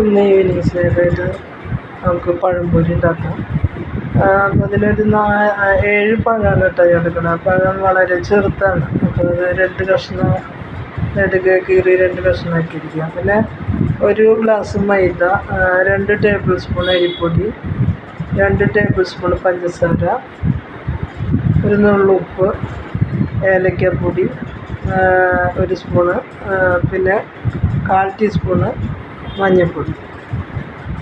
ഇന്ന് ഈവനിങ് സ്നാക്കായിട്ട് നമുക്ക് പഴംപൊരി ഉണ്ടാക്കാം. അതിലൊരു നാ ഏഴ് പഴമാണ് കേട്ടോ എടുക്കുന്നത് പഴം വളരെ ചെറുതാണ്. അപ്പോൾ അത് രണ്ട് കഷ്ണം നെടുക കീറി രണ്ട് കഷ്ണമാക്കിയിരിക്കുക. പിന്നെ ഒരു ഗ്ലാസ് മൈദ രണ്ട് ടേബിൾ സ്പൂൺ അരിപ്പൊടി രണ്ട് ടേബിൾ സ്പൂൺ പഞ്ചസാര ഒരു നുള്ളുപ്പ് ഏലക്കപ്പൊടി ഒരു സ്പൂണ് പിന്നെ കാൽ ടീസ്പൂണ് മഞ്ഞൾപ്പൊടി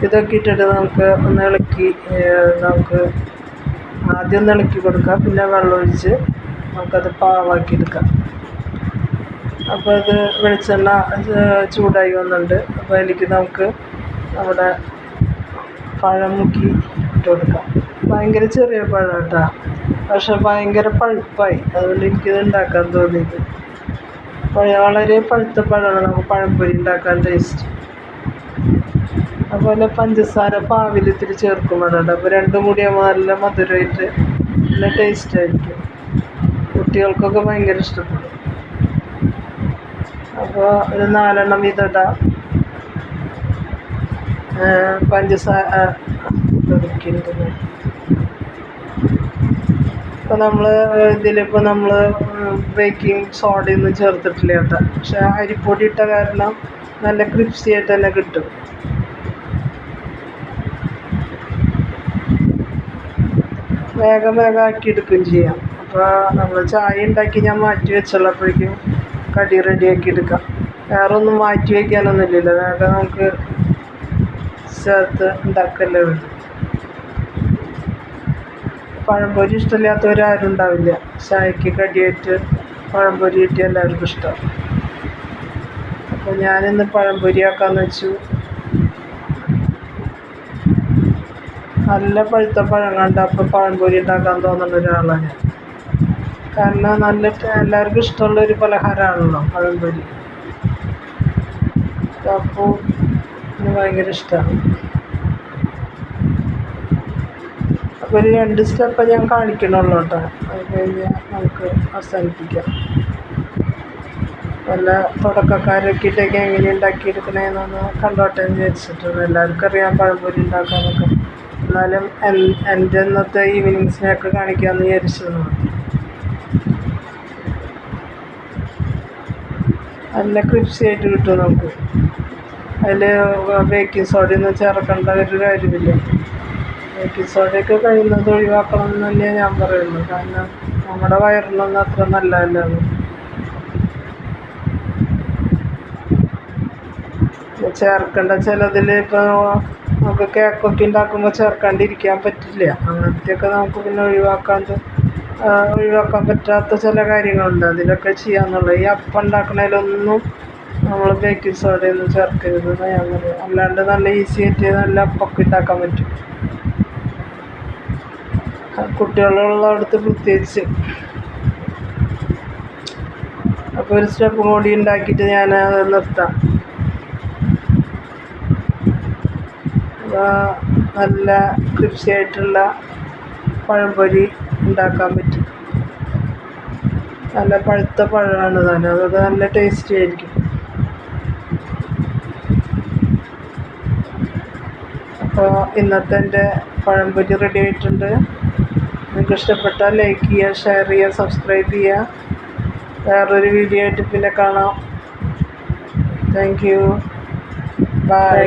ഇതൊക്കെ ഇട്ടിട്ട് നമുക്ക് ഒന്ന് ഇളക്കി നമുക്ക് ആദ്യം ഒന്ന് ഇളക്കി കൊടുക്കാം. പിന്നെ വെള്ളമൊഴിച്ച് നമുക്കത് പാവാക്കി എടുക്കാം. അപ്പോൾ അത് വെളിച്ചെണ്ണ ചൂടായി വന്നിട്ടുണ്ട്. അപ്പോൾ അതിലേക്ക് നമുക്ക് നമ്മുടെ പഴം മുക്കി ഇട്ട് കൊടുക്കാം. ഭയങ്കര ചെറിയ പഴം കേട്ടോ പക്ഷെ ഭയങ്കര പഴുപ്പായി. അതുകൊണ്ട് എനിക്കിത് ഉണ്ടാക്കാൻ തോന്നിയത് വളരെ പഴുത്ത പഴമാണ് നമുക്ക് പഴംപൊരി ഉണ്ടാക്കാൻ ടേസ്റ്റ് അതുപോലെ പഞ്ചസാര പാവിൽ ഇത്തിരി ചേർക്കും വേണം അപ്പോൾ രണ്ടും കൂടി നല്ല മധുരമായിട്ട് നല്ല ടേസ്റ്റ് ആയിരിക്കും. കുട്ടികൾക്കൊക്കെ ഭയങ്കര ഇഷ്ടപ്പെടും. അപ്പോൾ ഒരു നാലെണ്ണം വീതമിടാം പഞ്ചസാര ഇപ്പോൾ നമ്മൾ ഇതിലിപ്പോൾ നമ്മൾ ബേക്കിംഗ് സോഡയൊന്നും ചേർത്തിട്ടില്ല കേട്ടോ. പക്ഷേ അരിപ്പൊടി ഇട്ട കാരണം നല്ല ക്രിപ്സി ആയിട്ട് തന്നെ കിട്ടും. വേഗം വേഗം ആക്കി എടുക്കുകയും ചെയ്യാം. അപ്പോൾ നമ്മൾ ചായ ഉണ്ടാക്കി ഞാൻ മാറ്റി വെച്ചുള്ളപ്പോഴേക്കും കടി റെഡിയാക്കി എടുക്കാം. വേറെ ഒന്നും മാറ്റി വയ്ക്കാനൊന്നുമില്ലല്ലോ വേഗം നമുക്ക് ചേർത്ത് ഉണ്ടാക്കല്ലേ വേണ്ടു പഴംപൊരി ഇഷ്ടമില്ലാത്തവരാരും ഉണ്ടാവില്ല. ചായക്ക് കടിയേറ്റ് പഴംപൊരി കിട്ടിയ എല്ലാവർക്കും ഇഷ്ടമാണ് അപ്പോൾ ഞാനിന്ന് പഴംപൊരി പൊരിയാക്കാന്ന് വെച്ചു. നല്ല പഴുത്ത പഴം കണ്ട അപ്പോൾ പഴംപൊരി ഉണ്ടാക്കാൻ തോന്നുന്ന ഒരാളാണ് ഞാൻ. കാരണം നല്ല എല്ലാവർക്കും ഇഷ്ടമുള്ള ഒരു പലഹാരമാണല്ലോ പഴംപൊരി അപ്പോൾ എനിക്ക് ഭയങ്കര ഇഷ്ടമാണ് അപ്പോൾ ഒരു രണ്ട് സ്റ്റെപ്പ് ഞാൻ കാണിക്കണുള്ളൂ കേട്ടോ. അത് കഴിഞ്ഞാൽ നമുക്ക് അവസാനിപ്പിക്കാം. വല്ല തുടക്കക്കാരൊക്കെ ഇട്ടൊക്കെ എങ്ങനെ ഉണ്ടാക്കിയെടുക്കണേന്നൊന്ന് കണ്ടോട്ടെ എന്ന് വിചാരിച്ചിട്ടുണ്ട്. എല്ലാവർക്കും അറിയാം പഴംപൊരി ഉണ്ടാക്കാനൊക്കെ. എന്നാലും എൻ- എന്റെ ഇന്നത്തെ ഈവനിങ് സ്നാക്ക് കാണിക്കാമെന്ന് വിചാരിച്ചത് നല്ല ക്രിപ്സി ആയിട്ട് കിട്ടും നമുക്ക്. അതിൽ ബേക്കിംഗ് സോഡയൊന്നും ചേർക്കേണ്ട ഒരു കാര്യമില്ല. ബേക്കിംഗ് സോഡയൊക്കെ കഴിയുന്നത് ഒഴിവാക്കണം എന്ന് തന്നെയാണ് ഞാൻ പറയുന്നത്. കാരണം നമ്മുടെ വയറിനൊന്നും അത്ര നല്ലതല്ല ചേർക്കേണ്ട ചിലതിൽ ഇപ്പോൾ നമുക്ക് കേക്കൊക്കെ ഉണ്ടാക്കുമ്പോൾ ചേർക്കാണ്ടിരിക്കാൻ പറ്റില്ല. അങ്ങനത്തെയൊക്കെ നമുക്ക് പിന്നെ ഒഴിവാക്കാണ്ട് ഒഴിവാക്കാൻ പറ്റാത്ത ചില കാര്യങ്ങളുണ്ട്. അതിലൊക്കെ ചെയ്യാന്നുള്ളത്. ഈ അപ്പം ഉണ്ടാക്കണതിലൊന്നും നമ്മൾ ബേക്കിംഗ് സോഡയൊന്നും ചേർക്കരുത് ഞാൻ പറയും. അല്ലാണ്ട് നല്ല ഈസി ആയിട്ട് നല്ല അപ്പൊക്കെ ഉണ്ടാക്കാൻ പറ്റും. കുട്ടികളുള്ളടത്ത് പ്രത്യേകിച്ച്. അപ്പോൾ ഒരു സ്റ്റെപ്പും കൂടി ഉണ്ടാക്കിയിട്ട് ഞാൻ അത് നിർത്താം. നല്ല ക്രിപ്സി പഴംപൊരി ഉണ്ടാക്കാൻ പറ്റും. നല്ല പഴുത്ത പഴമാണ് തന്നെ അതുകൊണ്ട് നല്ല ടേസ്റ്റി ആയിരിക്കും. അപ്പോൾ ഇന്നത്തെ എന്റെ പഴംപൊരി റെഡി ആയിട്ടുണ്ട്. നിങ്ങൾക്ക് ഇഷ്ടപ്പെട്ടാൽ ലൈക്ക് ചെയ്യുക ഷെയർ ചെയ്യുക സബ്സ്ക്രൈബ് ചെയ്യുക. വേറൊരു വീഡിയോ ആയിട്ട് പിന്നെ കാണാം. Thank you by